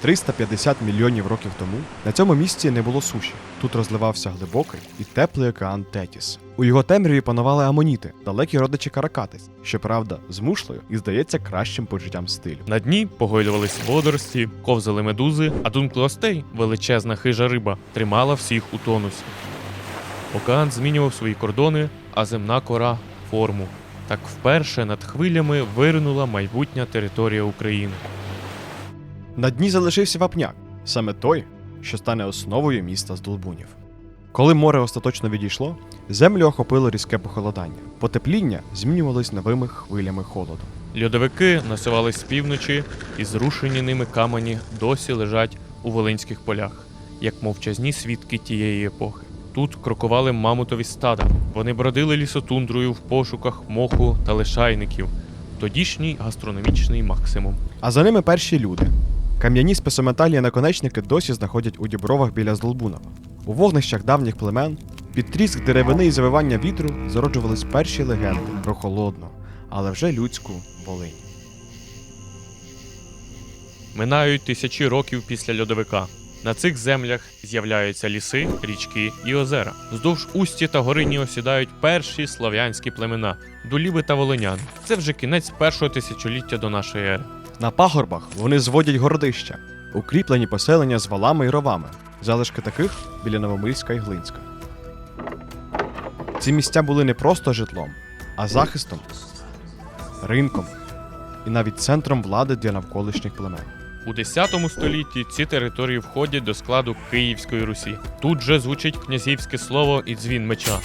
350 мільйонів років тому на цьому місці не було суші. Тут розливався глибокий і теплий океан Тетіс. У його темряві панували амоніти, далекі родичі каракатиць, щоправда, з мушлею і здається кращим почуттям стилю. На дні погойлювались водорості, ковзали медузи, а дунклостей, величезна хижа риба, тримала всіх у тонусі. Океан змінював свої кордони, а земна кора форму. Так вперше над хвилями виринула майбутня територія України. На дні залишився вапняк, саме той, що стане основою міста з Долбунів. Коли море остаточно відійшло, землю охопило різке похолодання. Потепління змінювалось новими хвилями холоду. Льодовики насувались з півночі, і зрушені ними камені досі лежать у волинських полях, як мовчазні свідки тієї епохи. Тут крокували мамутові стада. Вони бродили лісотундрою в пошуках моху та лишайників. Тодішній гастрономічний максимум. А за ними перші люди. Кам'яні спесометальні наконечники досі знаходять у дібровах біля Здолбунова. У вогнищах давніх племен під тріск деревини і завивання вітру зароджувались перші легенди про холодну, але вже людську Волинь. Минають тисячі років після льодовика. На цих землях з'являються ліси, річки і озера. Вздовж усті та горині осідають перші слав'янські племена дуліби та волиняни. Це вже кінець першого тисячоліття до нашої ери. На пагорбах вони зводять городища, укріплені поселення з валами і ровами, залишки таких біля Новомильська і Глинська. Ці місця були не просто житлом, а захистом, ринком і навіть центром влади для навколишніх племен. У X столітті ці території входять до складу Київської Русі. Тут же звучить князівське слово і дзвін меча.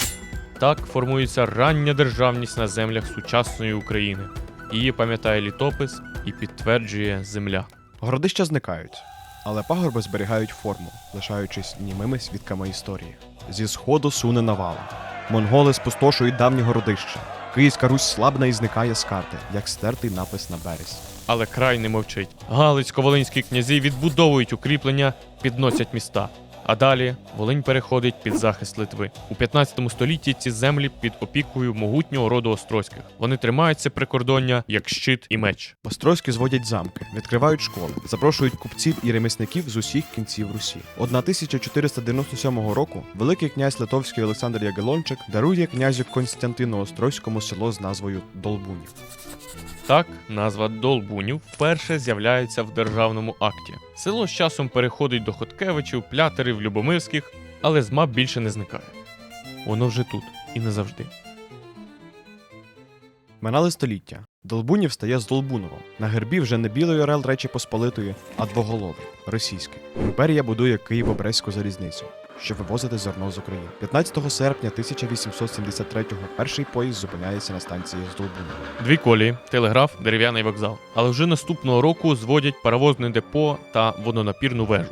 Так формується рання державність на землях сучасної України. Її пам'ятає літопис і підтверджує земля. Городища зникають, але пагорби зберігають форму, лишаючись німими свідками історії. Зі сходу суне навала. Монголи спустошують давні городища. Київська Русь слабна і зникає з карти, як стертий напис на березі. Але край не мовчить. Галицько-волинські князі відбудовують укріплення, підносять міста. А далі Волинь переходить під захист Литви. У 15 столітті ці землі під опікою могутнього роду Острозьких. Вони тримаються прикордоння як щит і меч. Острозькі зводять замки, відкривають школи, запрошують купців і ремісників з усіх кінців Русі. 1497 року великий князь Литовський Олександр Ягелончик дарує князю Константину Острозькому село з назвою Долбунів. Так, назва Долбунів вперше з'являється в державному акті. Село з часом переходить до Хоткевичів, Плятерів, Любомирських, але з мап більше не зникає. Воно вже тут і не завжди. Минали століття. Долбунів стає з Долбуновом. На гербі вже не білий орел Речі Посполитої, а двоголовий російський. Імперія будує Києво-Брестську залізницю, щоб вивозити зерно з України. 15 серпня 1873-го перший поїзд зупиняється на станції з Долбунова. Дві колії, телеграф, дерев'яний вокзал. Але вже наступного року зводять паровозне депо та водонапірну вежу.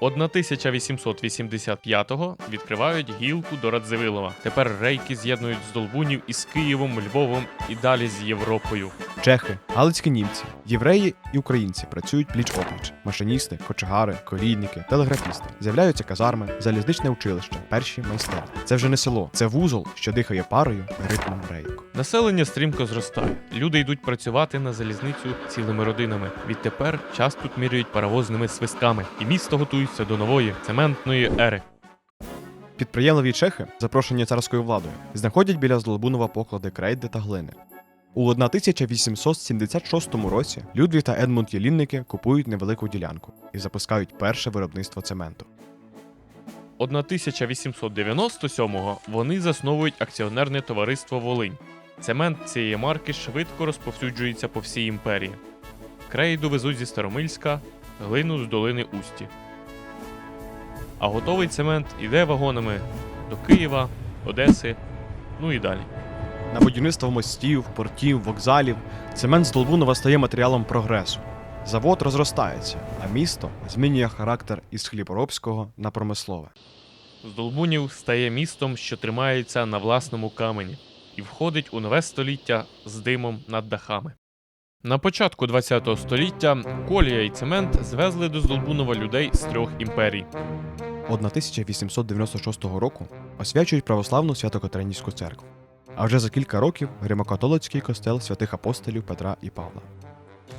1885-го відкривають гілку до Радзивилова. Тепер рейки з'єднують з Долбунів із Києвом, Львовом і далі з Європою. Чехи, галицькі німці, євреї і українці працюють пліч опліч. Машиністи, кочегари, колійники, телеграфісти. З'являються казарми, залізничне училище, перші майстерні. Це вже не село, це вузол, що дихає парою ритмом рейок. Населення стрімко зростає. Люди йдуть працювати на залізницю цілими родинами. Відтепер час тут міряють паровозними свистками, і місто готується до нової цементної ери. Підприємливі чехи, запрошені царською владою, знаходять біля Злобунова поклади крейди та глини. У 1876 році Людвіг та Едмунд Єлінники купують невелику ділянку і запускають перше виробництво цементу. 1897-го вони засновують акціонерне товариство Волинь. Цемент цієї марки швидко розповсюджується по всій імперії. Крейду везуть зі Старомильська, глину з долини Усті. А готовий цемент іде вагонами до Києва, Одеси, ну і далі. На будівництво мостів, портів, вокзалів цемент з Долбунова стає матеріалом прогресу. Завод розростається, а місто змінює характер із хліборобського на промислове. З Долбунів стає містом, що тримається на власному камені, і входить у нове століття з димом над дахами. На початку ХХ століття колія і цемент звезли до Здолбунова людей з трьох імперій. 1896 року освячують православну Свято-Катеринівську церкву. А вже за кілька років гримокатолицький костел святих апостолів Петра і Павла.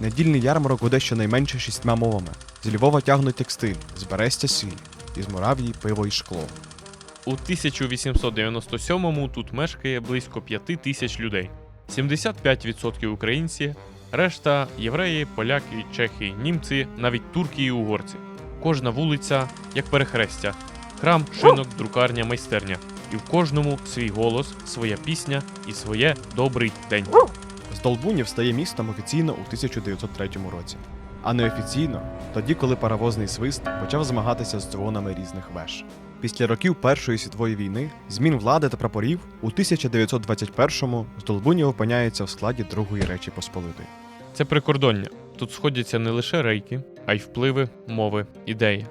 Недільний ярмарок буде щонайменше шістьма мовами. З Львова тягнуть текстиль, з Берестя сіль, із Муравії пиво і шкло. У 1897-му тут мешкає близько 5 тисяч людей. 75% українці, решта євреї, поляки, чехи, німці, навіть турки і угорці. Кожна вулиця як перехрестя, храм, шинок, друкарня, майстерня. І в кожному свій голос, своя пісня і своє добрий день. Здолбунів стає містом офіційно у 1903 році, а неофіційно тоді, коли паровозний свист почав змагатися з дзвонами різних веж. Після років Першої світової війни, змін влади та прапорів, у 1921-му Здолбунів опиняється в складі Другої Речі Посполитої. Це прикордоння. Тут сходяться не лише рейки, а й впливи, мови, ідеї.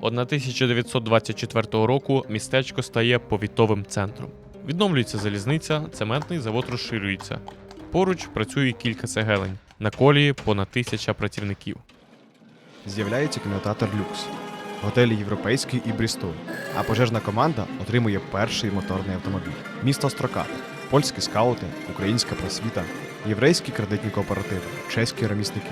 От 1924 року містечко стає повітовим центром. Відновлюється залізниця, цементний завод розширюється. Поруч працює кілька цегелень. На колії понад тисяча працівників. З'являється кінотеатр Люкс, готелі Європейський і Брістоль, а пожежна команда отримує перший моторний автомобіль. Місто Строката, польські скаути, українська просвіта, єврейські кредитні кооперативи, чеські ремісники.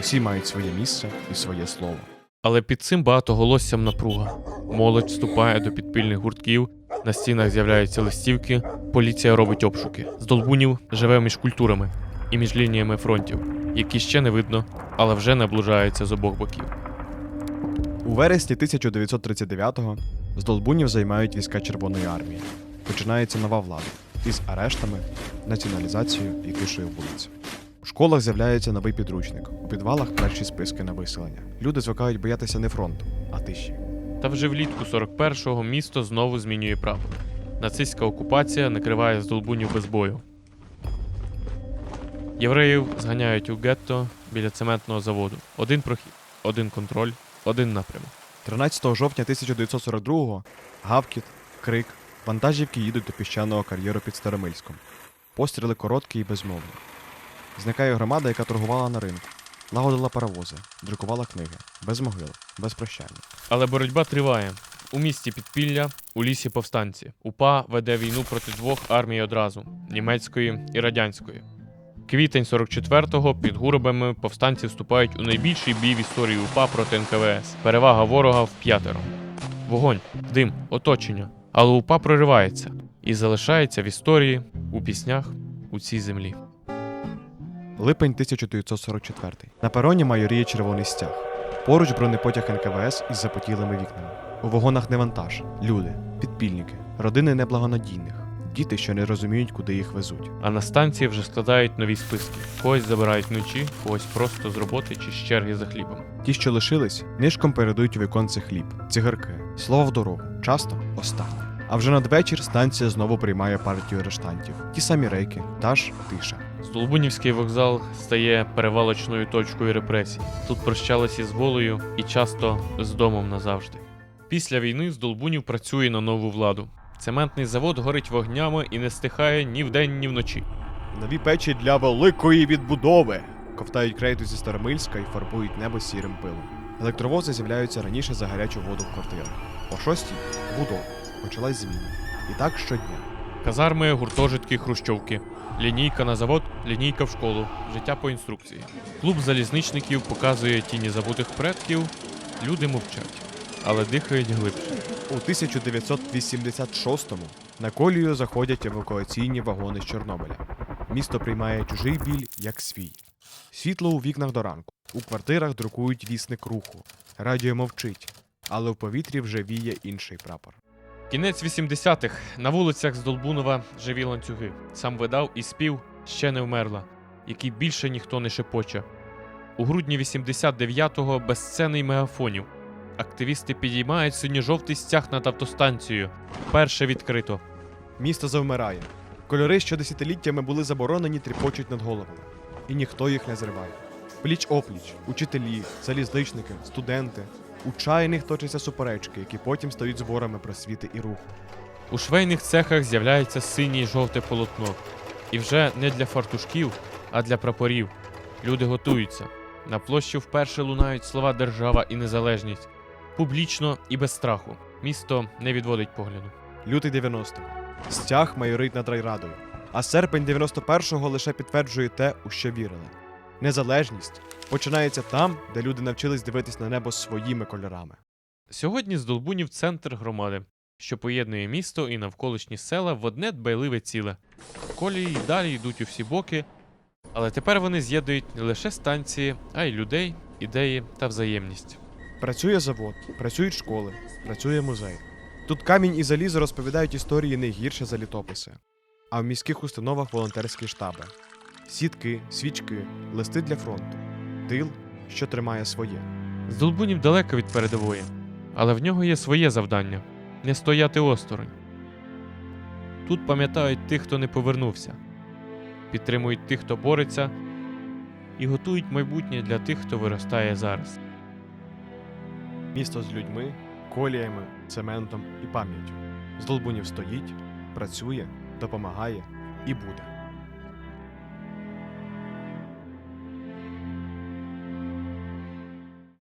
Усі мають своє місце і своє слово. Але під цим багатоголоссям напруга. Молодь вступає до підпільних гуртків, на стінах з'являються листівки, поліція робить обшуки. Здолбунів живе між культурами і між лініями фронтів, які ще не видно, але вже наближаються з обох боків. У вересні 1939-го з Долбунів займають війська Червоної армії. Починається нова влада із арештами, націоналізацією і тишою вулиць. У школах з'являється новий підручник, у підвалах перші списки на виселення. Люди звикають боятися не фронту, а тиші. Та вже влітку 41-го місто знову змінює прапор. Нацистська окупація накриває здолбунів без бою. Євреїв зганяють у гетто біля цементного заводу. Один прохід, один контроль, один напрямок. 13 жовтня 1942-го гавкіт, крик, вантажівки їдуть до піщаного кар'єру під Старомильськом. Постріли короткі і безмовні. Зникає громада, яка торгувала на ринку, лагодила паровози, друкувала книги, без могил, без прощання. Але боротьба триває. У місті підпілля, у лісі повстанці. УПА веде війну проти двох армій одразу німецької і радянської. Квітень 44-го під Гуробами повстанці вступають у найбільший бій в історії УПА проти НКВС. Перевага ворога в п'ятеро. Вогонь, дим, оточення. Але УПА проривається і залишається в історії, у піснях, у цій землі. Липень 1944. На пероні майоріє червоний стяг. Поруч бронепотяг НКВС із запотілими вікнами. У вагонах не вантаж, люди, підпільники, родини неблагонадійних, діти, що не розуміють, куди їх везуть. А на станції вже складають нові списки. Когось забирають вночі, когось просто з роботи чи з черги за хлібом. Ті, що лишились, нишком передають у віконце хліб, цигарки, слово в дорогу, часто останнє. А вже надвечір станція знову приймає партію арештантів. Ті самі рейки, та ж тиша. Здолбунівський вокзал стає перевалочною точкою репресій. Тут прощалися з волею і часто з домом назавжди. Після війни Здолбунів працює на нову владу. Цементний завод горить вогнями і не стихає ні вдень, ні вночі. Нові печі для великої відбудови. Ковтають крейду зі Старомильська і фарбують небо сірим пилом. Електровози з'являються раніше за гарячу воду в квартирах. О шостій будова. Почалась зміна. І так щодня. Казарми, гуртожитки, хрущовки. Лінійка на завод, лінійка в школу. Життя по інструкції. Клуб залізничників показує тіні забутих предків. Люди мовчать, але дихають глибше. У 1986-му на колію заходять евакуаційні вагони з Чорнобиля. Місто приймає чужий біль як свій. Світло у вікнах до ранку. У квартирах друкують вісник руху. Радіо мовчить, але в повітрі вже віє інший прапор. Кінець 80-х. На вулицях Здолбунова живі ланцюги. Сам видав і спів ще не вмерла, який більше ніхто не шепоче. У грудні 89-го безсценний мегафонів. Активісти підіймають синьо-жовтий стяг над автостанцією. Перше відкрито. Місто завмирає. Кольори, що десятиліттями були заборонені, тріпочуть над головами. І ніхто їх не зриває. Пліч опліч, учителі, залізничники, студенти. У чайних точаться суперечки, які потім стають зборами просвіти і руху. У швейних цехах з'являється синє й жовте полотно. І вже не для фартушків, а для прапорів. Люди готуються. На площі вперше лунають слова держава і незалежність. Публічно і без страху. Місто не відводить погляду. Лютий 90-го. Стяг майорить над райрадою. А серпень 91-го лише підтверджує те, у що вірили. Незалежність починається там, де люди навчились дивитись на небо своїми кольорами. Сьогодні з Долбунів центр громади, що поєднує місто і навколишні села в одне дбайливе ціле. Колії й далі йдуть у всі боки, але тепер вони з'єднують не лише станції, а й людей, ідеї та взаємність. Працює завод, працюють школи, працює музей. Тут камінь і залізо розповідають історії не гірше за літописи. А в міських установах волонтерські штаби, сітки, свічки, листи для фронту, тил, що тримає своє. З Долбунів далеко від передової, але в нього є своє завдання не стояти осторонь. Тут пам'ятають тих, хто не повернувся, підтримують тих, хто бореться, і готують майбутнє для тих, хто виростає зараз. Місто з людьми, коліями, цементом і пам'яттю. З Долбунів стоїть, працює, допомагає і буде.